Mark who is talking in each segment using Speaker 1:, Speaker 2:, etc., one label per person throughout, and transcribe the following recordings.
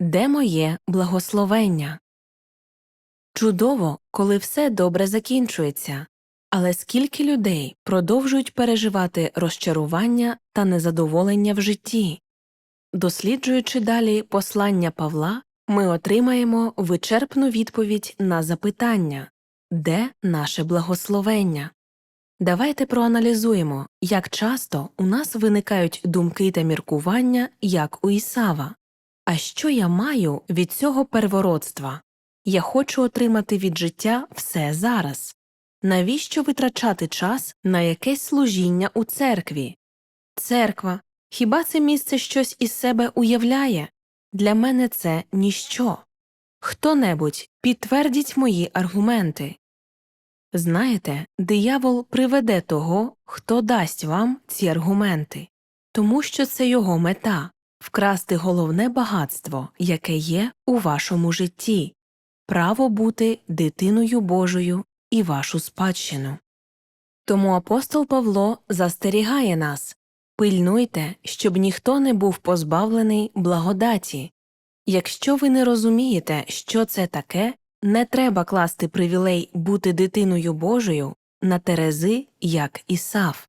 Speaker 1: Де моє благословення? Чудово, коли все добре закінчується. Але скільки людей продовжують переживати розчарування та незадоволення в житті? Досліджуючи далі послання Павла, ми отримаємо вичерпну відповідь на запитання де наше благословення? Давайте проаналізуємо, як часто у нас виникають думки та міркування, як у Ісава. А що я маю від цього первородства? Я хочу отримати від життя все зараз. Навіщо витрачати час на якесь служіння у церкві? Церква. Хіба це місце щось із себе уявляє? Для мене це ніщо. Хто небудь підтвердіть мої аргументи. Знаєте, диявол приведе того, хто дасть вам ці аргументи, тому що це його мета вкрасти головне багатство, яке є у вашому житті право бути дитиною Божою і вашу спадщину. Тому апостол Павло застерігає нас пильнуйте, щоб ніхто не був позбавлений благодаті. Якщо ви не розумієте, що це таке, не треба класти привілей бути дитиною Божою на Терези, як Ісав.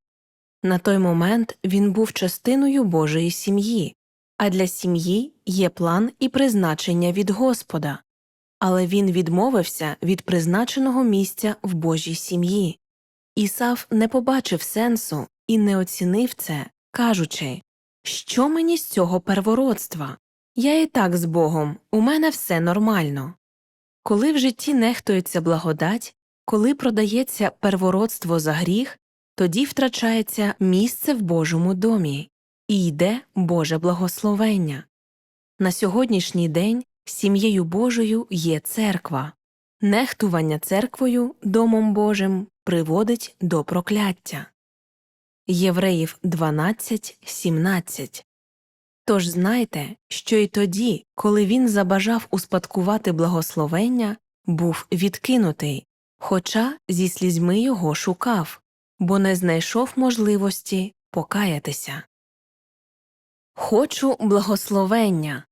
Speaker 1: На той момент він був частиною Божої сім'ї, а для сім'ї є план і призначення від Господа. Але він відмовився від призначеного місця в Божій сім'ї. Ісав не побачив сенсу і не оцінив це, кажучи, що мені з цього первородства? Я і так з Богом, у мене все нормально. Коли в житті нехтується благодать, коли продається первородство за гріх, тоді втрачається місце в Божому домі і йде Боже благословення. На сьогоднішній день сім'єю Божою є церква. Нехтування церквою, Домом Божим, приводить до прокляття. Євреїв 12, 17 Тож знайте, що й тоді, коли він забажав успадкувати благословення, був відкинутий, хоча зі слізьми його шукав, бо не знайшов можливості покаятися. Хочу благословення.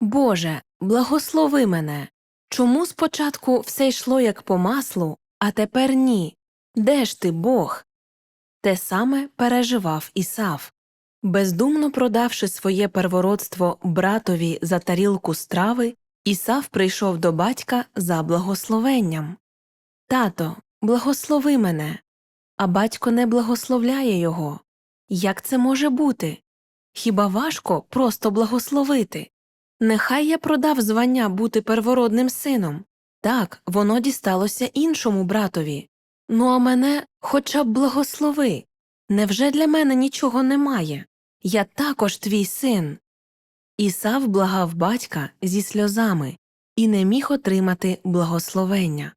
Speaker 1: Боже, благослови мене. Чому спочатку все йшло як по маслу, а тепер ні? Де ж ти Бог? Те саме переживав Ісав. Бездумно продавши своє первородство братові за тарілку страви, Ісав прийшов до батька за благословенням. Тато, благослови мене. А батько не благословляє його. Як це може бути? Хіба важко просто благословити? Нехай я продав звання бути первородним сином. Так, воно дісталося іншому братові. Ну а мене хоча б благослови. Невже для мене нічого немає? Я також твій син. Ісав благав батька зі сльозами і не міг отримати благословення.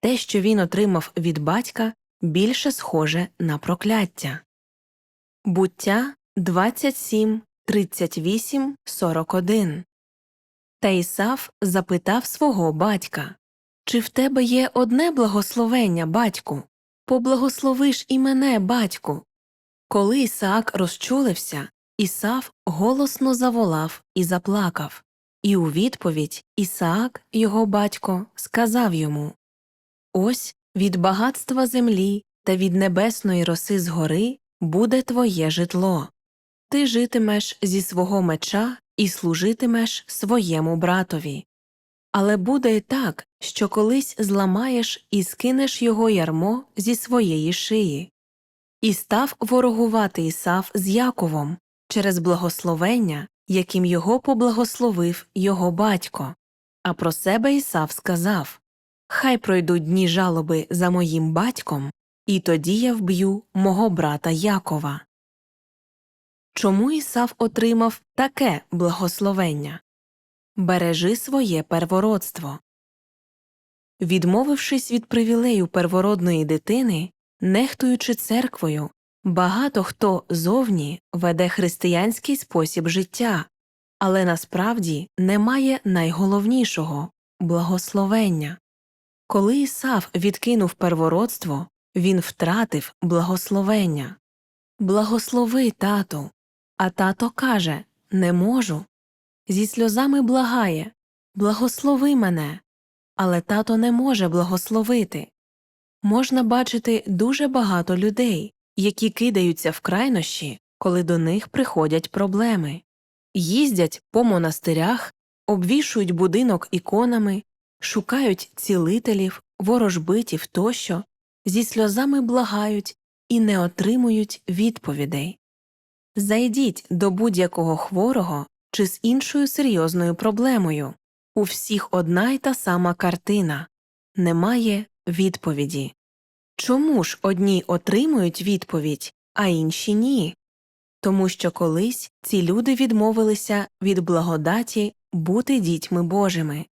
Speaker 1: Те, що він отримав від батька, більше схоже на прокляття. Буття 27, 38, 41 Та Ісав запитав свого батька Чи в тебе є одне благословення, батьку? Поблагословиш і мене, батьку. Коли Ісаак розчулився, Ісав голосно заволав і заплакав, і у відповідь Ісаак, його батько, сказав йому Ось від багатства землі та від небесної роси згори буде твоє житло. Ти житимеш зі свого меча і служитимеш своєму братові. Але буде й так, що колись зламаєш і скинеш його ярмо зі своєї шиї. І став ворогувати Ісав з Яковом через благословення, яким його поблагословив його батько. А про себе Ісав сказав Хай пройдуть дні жалоби за моїм батьком, і тоді я вб'ю мого брата Якова. Чому Ісав отримав таке благословення? Бережи своє первородство. Відмовившись від привілею первородної дитини, нехтуючи церквою, багато хто зовні веде християнський спосіб життя, але насправді немає найголовнішого благословення. Коли Ісав відкинув первородство, він втратив благословення. Благослови тату. А тато каже Не можу. зі сльозами благає Благослови мене. Але тато не може благословити. Можна бачити дуже багато людей, які кидаються в крайнощі, коли до них приходять проблеми, їздять по монастирях, обвішують будинок іконами, шукають цілителів, ворожбитів тощо, зі сльозами благають і не отримують відповідей. Зайдіть до будь-якого хворого чи з іншою серйозною проблемою. У всіх одна й та сама картина немає відповіді. Чому ж одні отримують відповідь, а інші ні? Тому що колись ці люди відмовилися від благодаті бути дітьми Божими.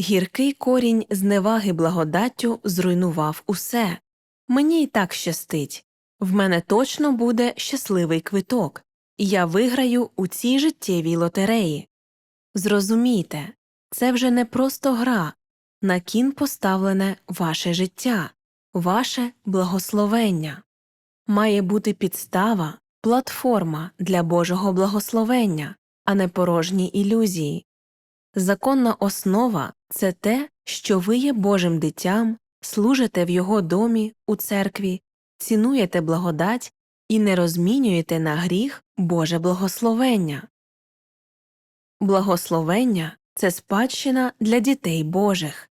Speaker 1: Гіркий корінь зневаги благодаттю зруйнував усе. Мені й так щастить. В мене точно буде щасливий квиток. Я виграю у цій життєвій лотереї. Зрозумійте, це вже не просто гра, на кін поставлене ваше життя, ваше благословення. Має бути підстава, платформа для Божого благословення, а не порожні ілюзії. Законна основа це те, що ви є Божим дитям, служите в Його домі, у церкві, цінуєте благодать і не розмінюєте на гріх Боже благословення. Благословення це спадщина для дітей Божих.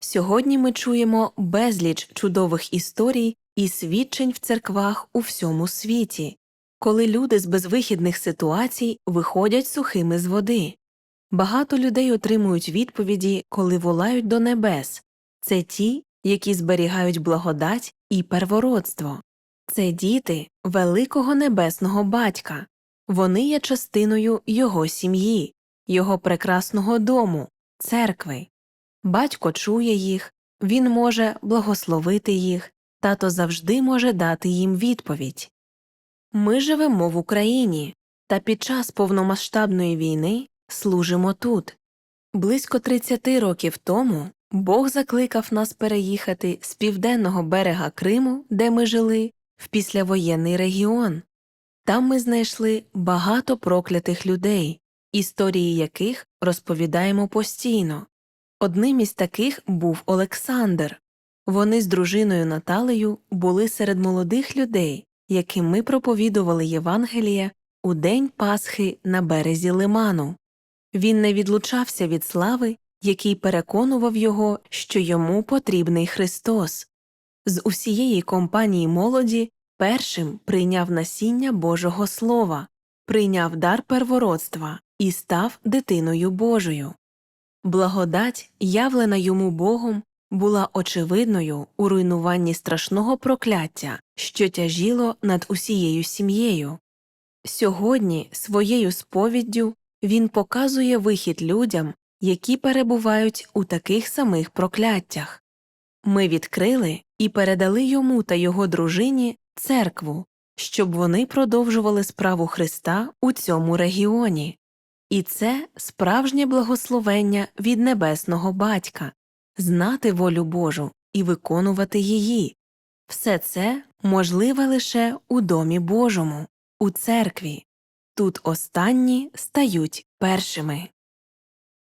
Speaker 1: Сьогодні ми чуємо безліч чудових історій і свідчень в церквах у всьому світі, коли люди з безвихідних ситуацій виходять сухими з води. Багато людей отримують відповіді, коли волають до небес це ті, які зберігають благодать і первородство. Це діти великого небесного батька, вони є частиною його сім'ї, його прекрасного дому, церкви. Батько чує їх, він може благословити їх, тато завжди може дати їм відповідь. Ми живемо в Україні та під час повномасштабної війни служимо тут. Близько 30 років тому Бог закликав нас переїхати з південного берега Криму, де ми жили, в післявоєнний регіон. Там ми знайшли багато проклятих людей, історії яких розповідаємо постійно. Одним із таких був Олександр. Вони з дружиною Наталею були серед молодих людей, яким ми проповідували Євангеліє у день Пасхи на березі лиману. Він не відлучався від слави, який переконував його, що йому потрібний Христос. З усієї компанії молоді першим прийняв насіння Божого Слова, прийняв дар первородства і став дитиною Божою. Благодать, явлена йому Богом, була очевидною у руйнуванні страшного прокляття, що тяжіло над усією сім'єю. Сьогодні своєю сповіддю він показує вихід людям, які перебувають у таких самих прокляттях. Ми відкрили і передали йому та його дружині церкву, щоб вони продовжували справу Христа у цьому регіоні. І це справжнє благословення від небесного батька знати волю Божу і виконувати її. Все це можливе лише у домі Божому, у церкві. Тут останні стають першими.